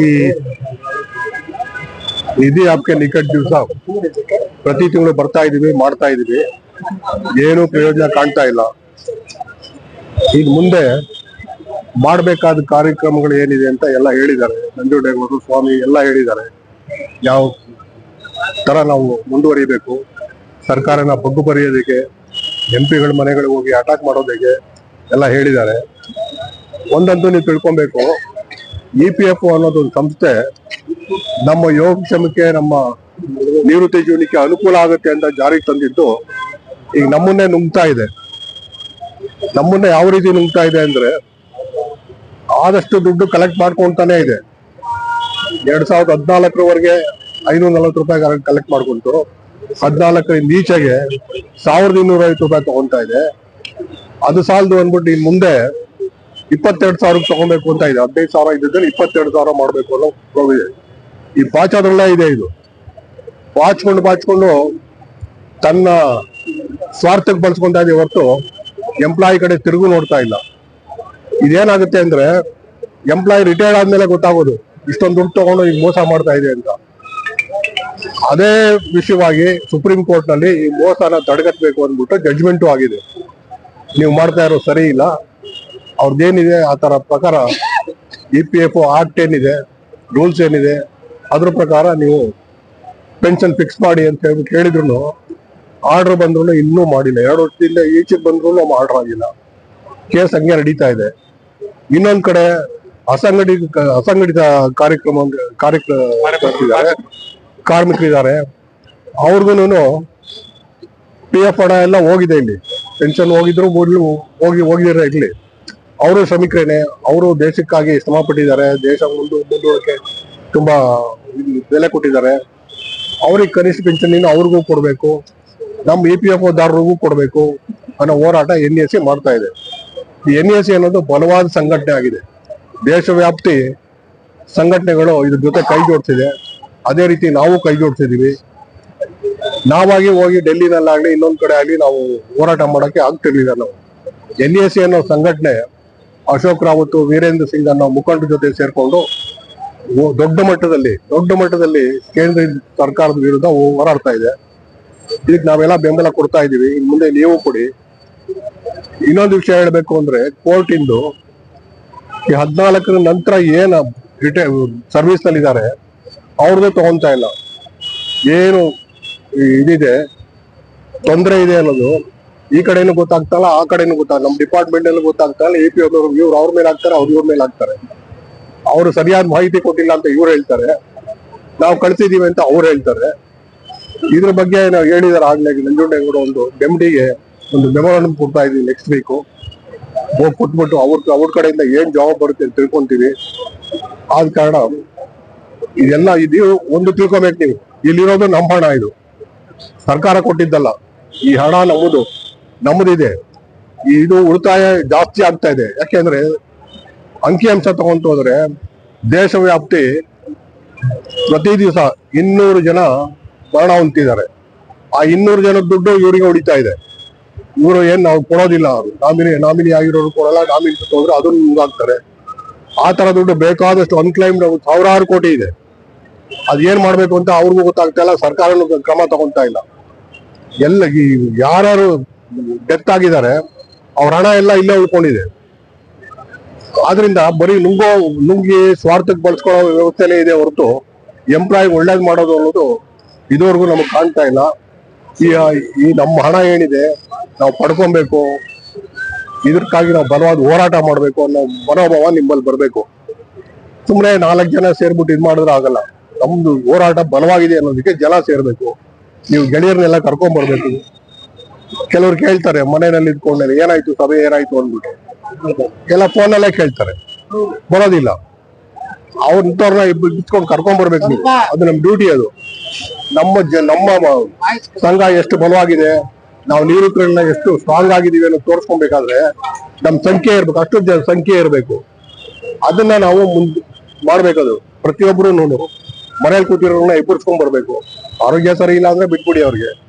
ಈ ನಿಧಿ ಆಪ್ಕೆ ನಿಕಟ್ ದಿವಸ ಪ್ರತಿ ತಿಂಗಳು ಬರ್ತಾ ಇದೀವಿ ಮಾಡ್ತಾ ಇದೀವಿ ಏನು ಪ್ರಯೋಜನ ಕಾಣ್ತಾ ಇಲ್ಲ. ಈಗ ಮುಂದೆ ಮಾಡಬೇಕಾದ ಕಾರ್ಯಕ್ರಮಗಳು ಏನಿದೆ ಅಂತ ಎಲ್ಲ ಹೇಳಿದ್ದಾರೆ. ನಂಜುಡೇಗೌಡರು, ಸ್ವಾಮಿ ಎಲ್ಲ ಹೇಳಿದ್ದಾರೆ. ಯಾವ ತರ ನಾವು ಮುಂದುವರಿಬೇಕು? ಸರ್ಕಾರನ ಬಗ್ಗು ಬರೆಯೋದಕ್ಕೆ, ಎಂ ಪಿಗಳ ಮನೆಗಳಿಗೆ ಹೋಗಿ ಅಟ್ಯಾಕ್ ಮಾಡೋದಕ್ಕೆ ಎಲ್ಲ ಹೇಳಿದ್ದಾರೆ. ಒಂದಂತೂ ನೀವು ತಿಳ್ಕೊಬೇಕು. ಇ ಪಿ ಎಫ್ ಅನ್ನೋದು ಒಂದು ಸಂಸ್ಥೆ, ನಮ್ಮ ಯೋಗಕ್ಷಮಕ್ಕೆ ನಮ್ಮ ನಿವೃತ್ತಿ ಜೀವನಕ್ಕೆ ಅನುಕೂಲ ಆಗುತ್ತೆ ಅಂತ ಜಾರಿಗೆ ತಂದಿದ್ದು ಈಗ ನಮ್ಮನ್ನೇ ನುಂಗ್ತಾ ಇದೆ. ನಮ್ಮನ್ನ ಯಾವ ರೀತಿ ನುಂಗ್ತಾ ಇದೆ ಅಂದ್ರೆ ಆದಷ್ಟು ದುಡ್ಡು ಕಲೆಕ್ಟ್ ಮಾಡ್ಕೊಂತಾನೆ ಇದೆ. ಎರಡ್ ಸಾವಿರದ ಹದಿನಾಲ್ಕರವರೆಗೆ ಐನೂರ ನಲ್ವತ್ತು ರೂಪಾಯಿ ಕಲೆಕ್ಟ್ ಮಾಡ್ಕೊಂತು ಹದಿನಾಲ್ಕರಿಂದ ಈಚೆಗೆ ಸಾವಿರದ ಇನ್ನೂರ ಐವತ್ತು ರೂಪಾಯಿ ತಗೊಂತಾ ಇದೆ. ಅದು ಸಾಲದು ಅಂದ್ಬಿಟ್ಟು ಇನ್ ಮುಂದೆ ಇಪ್ಪತ್ತೆರಡು ಸಾವಿರಕ್ಕೆ ತಗೋಬೇಕು ಅಂತ ಇದೆ. ಹದಿನೈದು ಸಾವಿರ ಇದ್ದಿದ್ರೆ ಇಪ್ಪತ್ತೆರಡು ಸಾವಿರ ಮಾಡಬೇಕು ಅನ್ನೋ ಪ್ರೋವಿದೆ ಈ ಬಾಚೋದ್ರಲ್ಲೇ ಇದೆ ಇದು. ಬಾಚ್ಕೊಂಡು ಬಾಚ್ಕೊಂಡು ತನ್ನ ಸ್ವಾರ್ಥಕ್ಕೆ ಬಳಸ್ಕೊಂತ ಇದೆ ಹೊರತು ಎಂಪ್ಲಾಯಿ ಕಡೆ ತಿರುಗು ನೋಡ್ತಾ ಇಲ್ಲ. ಇದೇನಾಗುತ್ತೆ ಅಂದ್ರೆ ಎಂಪ್ಲಾಯಿ ರಿಟೈರ್ಡ್ ಆದ್ಮೇಲೆ ಗೊತ್ತಾಗೋದು, ಇಷ್ಟೊಂದು ದುಡ್ಡು ತಗೊಂಡು ಈಗ ಮೋಸ ಮಾಡ್ತಾ ಇದೆ ಅಂತ. ಅದೇ ವಿಷಯವಾಗಿ ಸುಪ್ರೀಂ ಕೋರ್ಟ್ನಲ್ಲಿ ಈ ಮೋಸನ ತಡೆಗಟ್ಟಬೇಕು ಅಂದ್ಬಿಟ್ಟು ಜಡ್ಜ್ಮೆಂಟು ಆಗಿದೆ. ನೀವು ಮಾಡ್ತಾ ಇರೋ ಸರಿ ಇಲ್ಲ. ಅವ್ರದ್ದೇನಿದೆ ಆ ಥರ ಪ್ರಕಾರ ಇ ಪಿ ಎಫ್ ಆಕ್ಟ್ ಏನಿದೆ ರೂಲ್ಸ್ ಏನಿದೆ, ಅದ್ರ ಪ್ರಕಾರ ನೀವು ಪೆನ್ಷನ್ ಫಿಕ್ಸ್ ಮಾಡಿ ಅಂತ ಹೇಳಿ ಹೇಳಿದ್ರು ಆರ್ಡರ್ ಬಂದ್ರು ಇನ್ನೂ ಮಾಡಿಲ್ಲ. ಎರಡು ವರ್ಷದಿಂದ ಈಚೆಗೆ ಬಂದ್ರು ಆರ್ಡರ್ ಆಗಿಲ್ಲ. ಕೇಸ್ ಹಂಗೆ ನಡೀತಾ ಇದೆ. ಇನ್ನೊಂದ್ ಕಡೆ ಅಸಂಘಟಿತ ಅಸಂಘಟಿತ ಕಾರ್ಯಕ್ರಮ ಕಾರ್ಯಕ್ರಮ ಕಾರ್ಮಿಕರಿದ್ದಾರೆ. ಅವ್ರಿಗೂ ಪಿ ಎಫ್ ಹಣ ಎಲ್ಲ ಹೋಗಿದೆ ಇಲ್ಲಿ. ಪೆನ್ಷನ್ ಹೋಗಿದ್ರು ಹೋಗಿ, ಹೋಗಿದ್ರೆ ಇರ್ಲಿ. ಅವರು ಶ್ರಮಿಕರೇನೆ, ಅವರು ದೇಶಕ್ಕಾಗಿ ಶ್ರಮ ಪಟ್ಟಿದ್ದಾರೆ, ದೇಶ ಮುಂದೆ ಮುಂದೂಡಕ್ಕೆ ತುಂಬಾ ಬೆಲೆ ಕೊಟ್ಟಿದ್ದಾರೆ. ಅವ್ರಿಗೆ ಕನಿಷ್ಠ ಪೆನ್ಷನ್ ಅವ್ರಿಗೂ ಕೊಡಬೇಕು. ನಮ್ಮ ಇ ಪಿ ಎಫ್ ದಾರರಿಗೂ ಕೊಡಬೇಕು. ಅನ್ನೋ ಹೋರಾಟ ಎನ್ ಎಸ್ ಸಿ ಮಾಡ್ತಾ ಇದೆ. ಎನ್ ಎಸ್ ಸಿ ಅನ್ನೋದು ಬಲವಾದ ಸಂಘಟನೆ ಆಗಿದೆ. ದೇಶವ್ಯಾಪ್ತಿ ಸಂಘಟನೆಗಳು ಇದ್ರ ಜೊತೆ ಕೈ ಜೋಡಿಸಿದೆ ಅದೇ ರೀತಿ ನಾವು ಕೈ ಜೋಡಿಸಿದೀವಿ ನಾವಾಗಿ ಹೋಗಿ ಡೆಲ್ಲಿನಲ್ಲಾಗಲಿ ಇನ್ನೊಂದು ಕಡೆ ಆಗಲಿ ನಾವು ಹೋರಾಟ ಮಾಡೋಕ್ಕೆ ಆಗ್ತಿರ್ಲಿಲ್ಲ ನಾವು. ಎನ್ ಎಸ್ ಸಿ ಅನ್ನೋ ಸಂಘಟನೆ ಅಶೋಕ್ ರಾವತ್, ವೀರೇಂದ್ರ ಸಿಂಗ್ ಅನ್ನೋ ಮುಖಂಡ ಜೊತೆ ಸೇರ್ಕೊಂಡು ದೊಡ್ಡ ಮಟ್ಟದಲ್ಲಿ ದೊಡ್ಡ ಮಟ್ಟದಲ್ಲಿ ಕೇಂದ್ರ ಸರ್ಕಾರದ ವಿರುದ್ಧ ಹೋರಾಡ್ತಾ ಇದೆ. ಇದಕ್ಕೆ ನಾವೆಲ್ಲ ಬೆಂಬಲ ಕೊಡ್ತಾ ಇದೀವಿ ಇನ್ ಮುಂದೆ ನೀವು ಕೊಡಿ. ಇನ್ನೊಂದು ವಿಷಯ ಹೇಳ್ಬೇಕು ಅಂದ್ರೆ ಕೋರ್ಟ್ ಇಂದು ಈ ಹದಿನಾಲ್ಕರ ನಂತರ ಏನು ಸರ್ವಿಸ್ನಲ್ಲಿ ಇದ್ದಾರೆ ಅವ್ರದ್ದು ತಗೊಂತಾ ಇಲ್ಲ. ಏನು ಇದಿದೆ, ತೊಂದರೆ ಇದೆ ಅನ್ನೋದು ಈ ಕಡೆನೂ ಗೊತ್ತಾಗ್ತಲ್ಲ, ಆ ಕಡೆನೂ ಗೊತ್ತಾಗ ನಮ್ಮ ಡಿಪಾರ್ಟ್ಮೆಂಟ್ ಅಲ್ಲಿ ಗೊತ್ತಾಗ್ತಲ್ಲ ಎ ಪಿ ಅವ್ರು ಇವ್ರು ಅವ್ರ ಮೇಲೆ ಹಾಕ್ತಾರೆ, ಅವ್ರ ಇವ್ರ ಮೇಲೆ ಹಾಕ್ತಾರೆ. ಅವರು ಸರಿಯಾದ ಮಾಹಿತಿ ಕೊಟ್ಟಿಲ್ಲ ಅಂತ ಇವ್ರು ಹೇಳ್ತಾರೆ. ನಾವು ಕಳ್ಸಿದೀವಿ ಅಂತ ಅವ್ರು ಹೇಳ್ತಾರೆ. ಇದ್ರ ಬಗ್ಗೆ ನಾವು ಹೇಳಿದಾರೆ ಆಗ್ಲೇ ನಂಜುಂಡೇಗೌಡ ಒಂದು ಡೆಮ್ಡಿಗೆ ಒಂದು ಮೆಮೊರಂಡಮ್ ಕೊಡ್ತಾ ಇದೀವಿ ನೆಕ್ಸ್ಟ್ ವೀಕು ಹೋಗಿ ಕೊಟ್ಬಿಟ್ಟು ಅವ್ರ ಅವ್ರ ಕಡೆಯಿಂದ ಏನ್ ಜವಾಬ್ ಬರುತ್ತೆ ಅಂತ ತಿಳ್ಕೊಂತೀವಿ. ಆದ ಕಾರಣ ಇದೆಲ್ಲ ಇದು ಒಂದು ತಿಳ್ಕೊಬೇಕು ನೀವು. ಇಲ್ಲಿರೋದು ನಮ್ಮ ಹಣ ಇದು. ಸರ್ಕಾರ ಕೊಟ್ಟಿದ್ದಲ್ಲ. ಈ ಹಣ ನಮ್ಮದು. ನಮ್ಮದಿದೆ. ಇದು ಉಳಿತಾಯ ಜಾಸ್ತಿ ಆಗ್ತಾ ಇದೆ. ಯಾಕೆಂದ್ರೆ ಅಂಕಿಅಂಶ ತಗೊಂತ ಹೋದ್ರೆ ದೇಶವ್ಯಾಪ್ತಿ ಪ್ರತಿ ದಿವಸ ಇನ್ನೂರು ಜನ ಮರಣ ಹೊಂತಿದ್ದಾರೆ ಆ ಇನ್ನೂರು ಜನ ದುಡ್ಡು ಇವರಿಗೆ ಹೊಡಿತಾ ಇದೆ. ಇವರು ಏನ್ ನಾವು ಕೊಡೋದಿಲ್ಲ ಅವರು. ನಾಮಿನಿ ನಾಮಿನಿ ಆಗಿರೋರು ಕೊಡಲ್ಲ, ನಾಮಿನಿ ಹೋದ್ರೆ ಅದನ್ನು ಮುಂದಾಗ್ತಾರೆ ಆ ತರ ದುಡ್ಡು ಬೇಕಾದಷ್ಟು ಅನ್ಕ್ಲೈಮ್ಡ್ ಸಾವಿರಾರು ಕೋಟಿ ಇದೆ. ಅದ್ ಏನ್ ಮಾಡ್ಬೇಕು ಅಂತ ಅವ್ರಿಗೂ ಗೊತ್ತಾಗ್ತಾ ಇಲ್ಲ, ಸರ್ಕಾರನೂ ಕ್ರಮ ತಗೊಂತಾ ಇಲ್ಲ. ಎಲ್ಲ ಯಾರು ಡೆತ್ ಆಗಿದ್ದಾರೆ. ಅವ್ರ ಹಣ ಎಲ್ಲ ಇಲ್ಲೇ ಉಳ್ಕೊಂಡಿದೆ. ಆದ್ರಿಂದ ಬರೀ ನುಂಗೋ, ನುಂಗಿ ಸ್ವಾರ್ಥಕ್ಕೆ ಬಳಸ್ಕೊಳ್ಳೋ ವ್ಯವಸ್ಥೆನೇ ಇದೆ ಹೊರತು ಎಂಪ್ಲಾಯ್ ಒಳ್ಳೇದು ಮಾಡೋದು ಅನ್ನೋದು ಇದುವರೆಗೂ ನಮಗೆ ಕಾಣ್ತಾ ಇಲ್ಲ. ಈ ಈ ನಮ್ಮ ಹಣ ಏನಿದೆ ನಾವು ಪಡ್ಕೊಬೇಕು. ಇದಕ್ಕಾಗಿ ನಾವು ಬಲವಾದ ಹೋರಾಟ ಮಾಡಬೇಕು ಅನ್ನೋ ಮನೋಭಾವ ನಿಮ್ಮಲ್ಲಿ ಬರಬೇಕು. ಸುಮ್ಮನೆ ನಾಲ್ಕು ಜನ ಸೇರ್ಬಿಟ್ಟು ಇದು ಮಾಡಿದ್ರೆ ಆಗಲ್ಲ. ನಮ್ದು ಹೋರಾಟ ಬಲವಾಗಿದೆ ಅನ್ನೋದಕ್ಕೆ ಜನ ಸೇರ್ಬೇಕು. ನೀವು ಗೆಳೆಯರನ್ನೆಲ್ಲ ಕರ್ಕೊಂಡ್ ಬರ್ಬೇಕು. ಕೆಲವ್ರು ಕೇಳ್ತಾರೆ, ಮನೆಯಲ್ಲಿ ಇದ್ಕೊಂಡೇನೆ, ಏನಾಯ್ತು ಸಭೆ ಏನಾಯ್ತು ಅಂದ್ಬಿಟ್ಟು. ಎಲ್ಲ ಫೋನಲ್ಲೇ ಕೇಳ್ತಾರೆ. ಬರೋದಿಲ್ಲ. ಅವ್ರ ಇಂಥವ್ರನ್ನ ಇಟ್ಕೊಂಡು ಕರ್ಕೊಂಡ್ ಬರ್ಬೇಕು ನೀವು. ಅದು ನಮ್ ಡ್ಯೂಟಿ ಅದು. ನಮ್ಮ ನಮ್ಮ ಸಂಘ ಎಷ್ಟು ಬಲವಾಗಿದೆ, ನಾವು ನಿವೃತ್ತರನ್ನ ಎಷ್ಟು ಸ್ಟ್ರಾಂಗ್ ಆಗಿದೀವಿ ಅನ್ನೋ ತೋರಿಸ್ಕೊಬೇಕಾದ್ರೆ ನಮ್ ಸಂಖ್ಯೆ ಇರ್ಬೇಕು ಅಷ್ಟು ಜನ ಸಂಖ್ಯೆ ಇರಬೇಕು. ಅದನ್ನ ನಾವು ಮುಂದ್ ಮಾಡ್ಬೇಕದು. ಪ್ರತಿಯೊಬ್ರು ಮನೇಲಿ ಕೂತಿರೋರ್ನ ಎಬ್ಬರ್ಸ್ಕೊಂಡ್ ಬರ್ಬೇಕು. ಆರೋಗ್ಯ ಸರಿ ಇಲ್ಲ ಅಂದ್ರೆ ಬಿಟ್ಬಿಡಿ ಅವ್ರಿಗೆ.